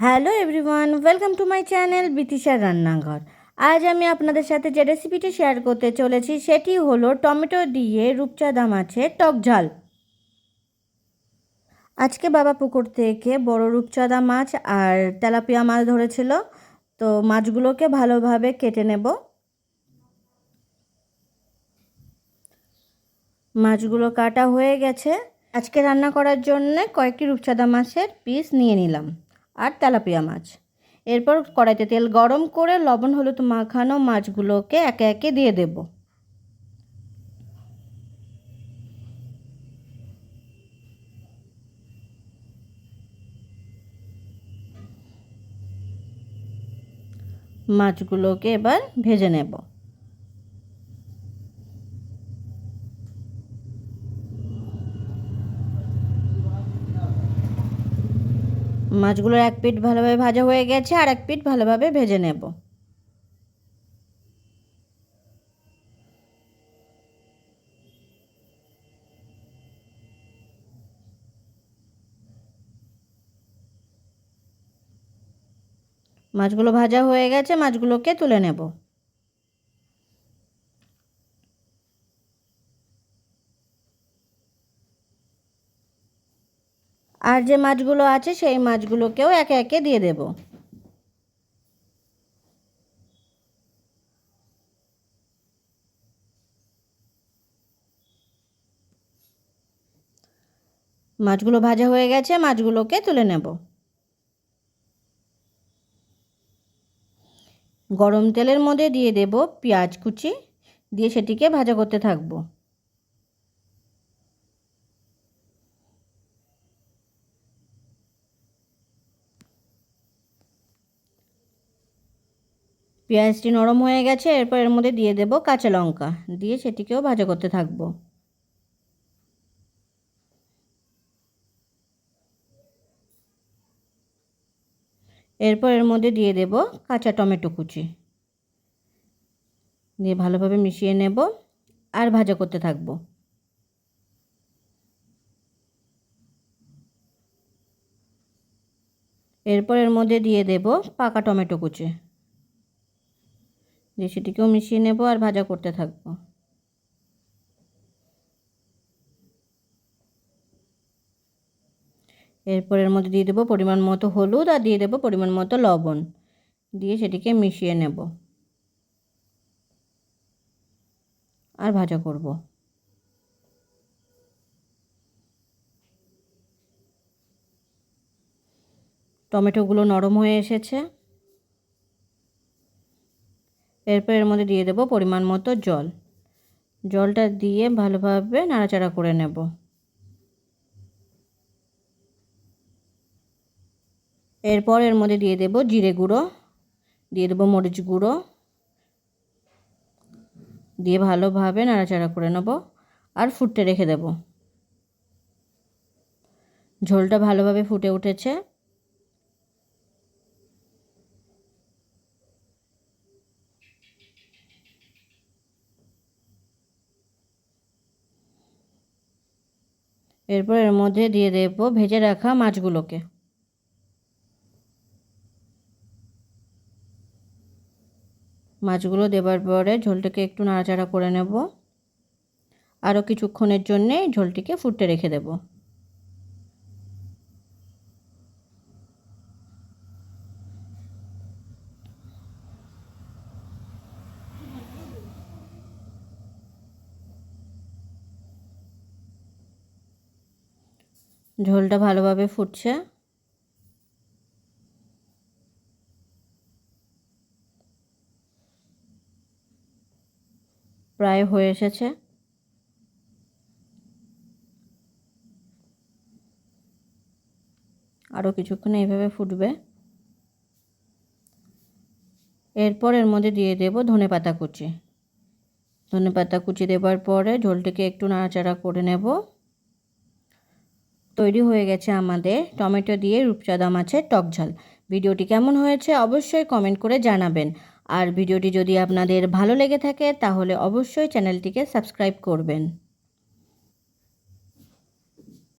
Hello everyone, welcome to my channel বিতিশার রান্নাঘর। আজ আমি আপনাদের সাথে যে রেসিপিটি শেয়ার করতে চলেছি, সেটি হলো টমেটো দিয়ে রূপচাঁদা মাছের টক ঝাল। আজকে বাবা পুকুর থেকে বড় রূপচাঁদা মাছ আর তেলাপিয়া মাছ ধরেছিল, তো মাছগুলোকে ভালোভাবে কেটে নেব। মাছগুলো কাটা হয়ে গেছে। আজকে রান্না করার জন্য কয়েকটি রূপচাঁদা মাছের পিস নিয়ে নিলাম। আর তেলাপিয়া মাছ। এরপর কড়াইতে তেল গরম করে লবণ, হলুদ মাখানো মাছগুলোকে একে একে দিয়ে দেব। মাছগুলোকে এবার ভেজে নেব। মাছগুলোর এক পিঠ ভালোভাবে ভাজা হয়ে গেছে আর এক পিঠ ভালোভাবে ভেজে নেব। মাছগুলো ভাজা হয়ে গেছে, মাছগুলোকে তুলে নেব। আর যে মাছগুলো আছে, সেই মাছগুলোকেও একে একে দিয়ে দেব। মাছগুলো ভাজা হয়ে গেছে, মাছগুলোকে তুলে নেব। গরম তেলের মধ্যে দিয়ে দেব পেঁয়াজ কুচি, দিয়ে সেটিকে ভাজা করতে থাকব। পেঁয়াজটি নরম হয়ে গেছে, এরপর এর মধ্যে দিয়ে দেব কাঁচা লঙ্কা। দিয়ে সেটিকেও ভাজা করতে থাকব। এরপর এর মধ্যে দিয়ে দেব কাঁচা টমেটো কুচি। দিয়ে ভালোভাবে মিশিয়ে নেব আর ভাজা করতে থাকব। এরপর এর মধ্যে দিয়ে দেব পাকা টমেটো কুচি। দিয়ে সেটিকেও মিশিয়ে নেব আর ভাজা করতে থাকব। এরপর এর মধ্যে দিয়ে দেবো পরিমাণ মতো হলুদ আর দিয়ে দেবো পরিমাণ মতো লবণ। দিয়ে সেটিকে মিশিয়ে নেব। আর ভাজা করব। টমেটোগুলো নরম হয়ে এসেছে। এরপর এর মধ্যে দিয়ে দেবো পরিমাণ মতো জল। জলটা দিয়ে ভালোভাবে নাড়াচাড়া করে নেব। এরপর এর মধ্যে দিয়ে দেব জিরে গুঁড়ো, দিয়ে দেবো মরিচ গুঁড়ো। দিয়ে ভালোভাবে নাড়াচাড়া করে নেব আর ফুটতে রেখে দেব। ঝোলটা ভালোভাবে ফুটে উঠেছে। এরপর এর মধ্যে দিয়ে দেবো ভেজে রাখা মাছগুলোকে। মাছগুলো দেবার পরে ঝোলটাকে একটু নাড়াচাড়া করে নেব। আরও কিছুক্ষণের জন্যে ঝোলটিকে ফুটতে রেখে দেব। ঝোলটা ভালোভাবে ফুটছে। প্রায় হয়ে এসেছে। আরও কিছুক্ষণ এইভাবে ফুটবে। এরপর এর মধ্যে দিয়ে দেব ধনে পাতা কুচি। ধনে পাতা কুচি দেবার পরে ঝোলটিকে একটু নাড়াচাড়া করে নেব। তৈরি হয়ে গেছে আমাদের টমেটো দিয়ে রূপচাঁদা মাছের টকঝাল ভিডিওটি কেমন হয়েছে অবশ্যই কমেন্ট করে জানাবেন। আর ভিডিওটি যদি আপনাদের ভালো লেগে থাকে তাহলে অবশ্যই চ্যানেলটিকে সাবস্ক্রাইব করবেন।